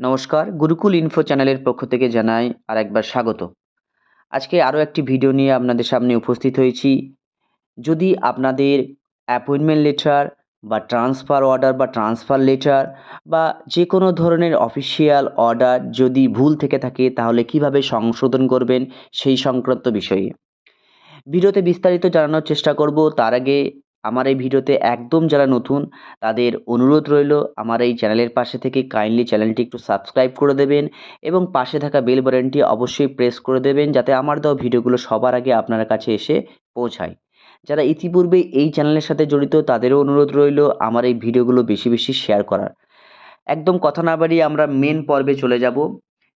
নমস্কার, গুরুকুল ইনফো চ্যানেলের পক্ষ থেকে জানাই আর একবার স্বাগত। আজকে আরও একটি ভিডিও নিয়ে আপনাদের সামনে উপস্থিত হয়েছি। যদি আপনাদের অ্যাপয়েন্টমেন্ট লেটার বা ট্রান্সফার অর্ডার বা ট্রান্সফার লেটার বা যে কোনো ধরনের অফিসিয়াল অর্ডার যদি ভুল থেকে থাকে, তাহলে কীভাবে সংশোধন করবেন সেই সংক্রান্ত বিষয়ে। ভিডিওতে বিস্তারিত জানানোর চেষ্টা করব। তার আগে আমার এই ভিডিওতে একদম যারা নতুন, তাদের অনুরোধ রইল আমার এই চ্যানেলের পাশে থেকে কাইন্ডলি চ্যানেলটি একটু সাবস্ক্রাইব করে দেবেন এবং পাশে থাকা বেল বাটনটি অবশ্যই প্রেস করে দেবেন যাতে আমার দেওয়া ভিডিওগুলো সবার আগে আপনার কাছে এসে পৌঁছায়। যারা ইতিপূর্বে এই চ্যানেলের সাথে জড়িত, তাদেরও অনুরোধ রইল আমার এই ভিডিওগুলো বেশি বেশি শেয়ার করার। একদম কথা না বাড়িয়ে আমরা মেন পর্বে চলে যাব।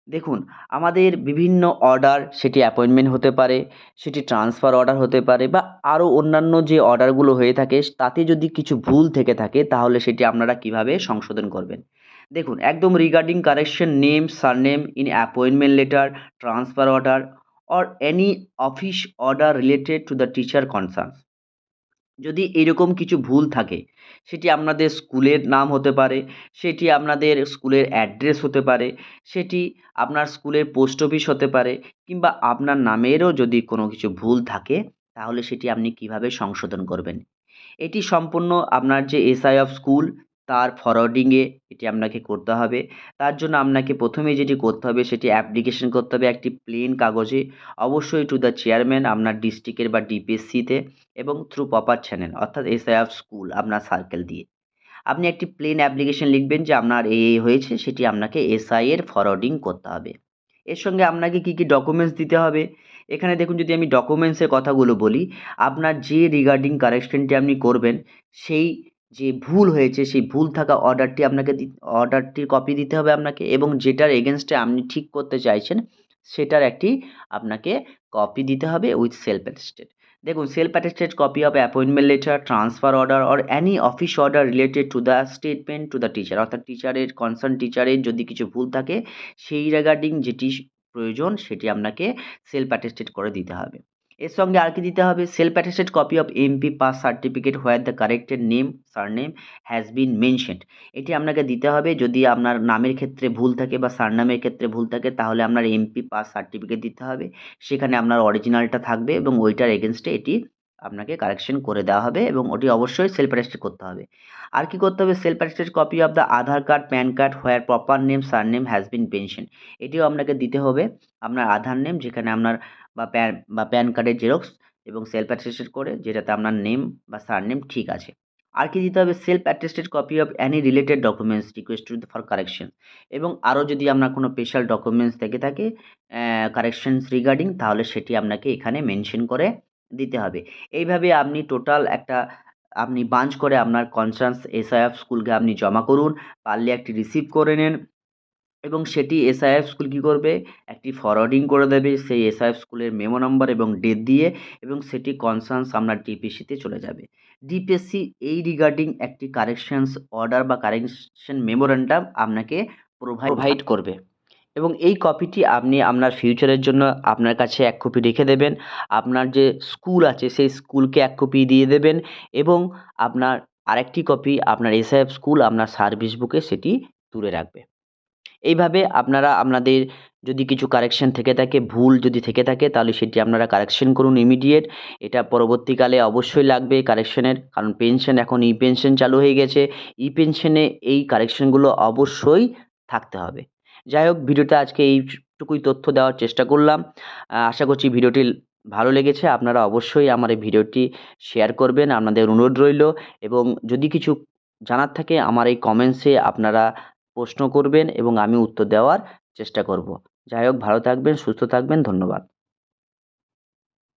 দেখুন, আমাদের বিভিন্ন অর্ডার সেটি অ্যাপয়েন্টমেন্ট হতে পারে, সেটি ট্রান্সফার অর্ডার হতে পারে বা আরও অন্যান্য যে অর্ডারগুলো হয়ে থাকে, তাতে যদি কিছু ভুল থেকে থাকে, তাহলে সেটি আপনারা কীভাবে সংশোধন করবেন? দেখুন, একদম regarding correction name surname in appointment letter transfer order or any office order related to the teacher concerns যদি এরকম কিছু ভুল থাকে, সেটি আপনাদের স্কুলের নাম হতে পারে, সেটি আপনাদের স্কুলের অ্যাড্রেস হতে পারে, সেটি আপনার স্কুলের পোস্ট অফিস হতে পারে, কিংবা আপনার নামেরও যদি কোনো কিছু ভুল থাকে, তাহলে সেটি আপনি কীভাবে সংশোধন করবেন? এটি সম্পূর্ণ আপনার যে এসআই অফ স্কুল তার ফরওয়ার্ডিংয়ে এটি আপনাকে করতে হবে। তার জন্য আপনাকে প্রথমে যেটি করতে হবে, সেটি অ্যাপ্লিকেশন করতে হবে একটি প্লেন কাগজে। অবশ্যই টু দ্য চেয়ারম্যান আপনার ডিস্ট্রিক্টের বা ডিপিএসসিতে এবং থ্রু প্রপার চ্যানেল অর্থাৎ এসআই অফ স্কুল আপনার সার্কেল দিয়ে। আপনি একটি প্লেন অ্যাপ্লিকেশন লিখবেন যে আপনার এ হয়েছে, সেটি আপনাকে এসআই এর ফরওয়ার্ডিং করতে হবে। এর সঙ্গে আপনাকে কী কী ডকুমেন্টস দিতে হবে? এখানে দেখুন, যদি আমি ডকুমেন্টসের কথাগুলো বলি, আপনার যে রিগার্ডিং কারেকশনটি আপনি করবেন, সেই যে ভুল হয়েছে, সেই ভুল থাকা অর্ডারটি আপনাকে অর্ডারটির কপি দিতে হবে আপনাকে এবং যেটার এগেনস্টে আপনি ঠিক করতে চাইছেন, সেটার একটি আপনাকে কপি দিতে হবে উইথ সেলফ অ্যাটেস্টেড দেখুন self attested copy of appointment letter transfer order or any office order related to the statement to the teacher অর্থাৎ টিচারের কনসার্ন টিচারের যদি কিছু ভুল থাকে, সেই রিগার্ডিং যেটি প্রয়োজন, সেটি আপনাকে সেলফ অ্যাটেস্টেড করে দিতে হবে। এর সঙ্গে আর কি দিতে হবে? Self attested copy of MP pass certificate where the corrected name surname has been mentioned এটি আপনাকে দিতে হবে যদি আপনার নামের ক্ষেত্রে ভুল থাকে বা সারনামের ক্ষেত্রে ভুল থাকে তাহলে আপনার এমপি পাস সার্টিফিকেট দিতে হবে। সেখানে আপনার অরিজিনালটা থাকবে এবং ওইটার এগেনস্টে এটি আপনাকে কারেকশন করে দেওয়া হবে এবং ওটি অবশ্যই সেলফ অ্যাটেস্টেড করতে হবে। আর কি করতে হবে? Self attested copy of the Aadhaar card, PAN card where proper name surname has been pension এটিও আপনাকে দিতে হবে। আপনার আধার নেম যেখানে আপনার বা প্যান বা প্যান কার্ডের জেরক্স এবং সেলফ অ্যাটেস্টেড করে, যেটাতে আপনার নেম বা সারনেম ঠিক আছে। আর কি দিতে হবে? Self attested copy of any related documents request for correction. এবং আরও যদি আপনার কোনো স্পেশাল ডকুমেন্টস থেকে থাকে কারেকশনস রিগার্ডিং, তাহলে সেটি আপনাকে এখানে মেনশন করে দিতে হবে। এইভাবে আপনি টোটাল একটা, আপনি বাঞ্চ করে আপনার কনসার্নস এসআইএফ স্কুলকে আপনি জমা করুন, পারলে একটি রিসিভ করে নেন এবং সেটি এসআইএফ স্কুল কী করবে? একটি ফরওয়ার্ডিং করে দেবে। সেই এসআইএফ স্কুলের মেমো নাম্বার এবং ডেট দিয়ে এবং সেটি কনসার্নস আপনার ডিপিএসসিতে চলে যাবে। ডিপিএসসি এই রিগার্ডিং একটি কারেকশনস অর্ডার বা কারেকশন মেমোরেন্ডাম আপনাকে প্রোভাইড করবে। এবং এই কপিটি আপনি আপনার ফিউচারের জন্য আপনার কাছে এক কপি রেখে দেবেন। আপনার যে স্কুল আছে, সেই স্কুলকে এক কপি দিয়ে দেবেন এবং আপনার আরেকটি কপি আপনার এসআইএফ স্কুল আপনার সার্ভিস বুকে সেটি তুলে রাখবে। এইভাবে আপনারা আপনাদের যদি কিছু কারেকশন থেকে থাকে, ভুল যদি থেকে থাকে, তাহলে সেটি আপনারা কারেকশন করুন ইমিডিয়েট এটা পরবর্তীকালে অবশ্যই লাগবে কারেকশনের কারণ পেনশন এখন ই পেনশন চালু হয়ে গেছে। ই পেনশনে এই কারেকশনগুলো অবশ্যই থাকতে হবে। যাই হোক ভিডিওতে আজকে এইটুকুই তথ্য দেওয়ার চেষ্টা করলাম। আশা করছি ভিডিওটি ভালো লেগেছে। আপনারা অবশ্যই আমার এই ভিডিওটি শেয়ার করবেন। আপনাদের অনুরোধ রইল। এবং যদি কিছু জানার থাকে, আমার এই কমেন্টসে আপনারা প্রশ্ন করবেন এবং আমি উত্তর দেওয়ার চেষ্টা করব। যাই হোক, ভালো থাকবেন, সুস্থ থাকবেন, ধন্যবাদ।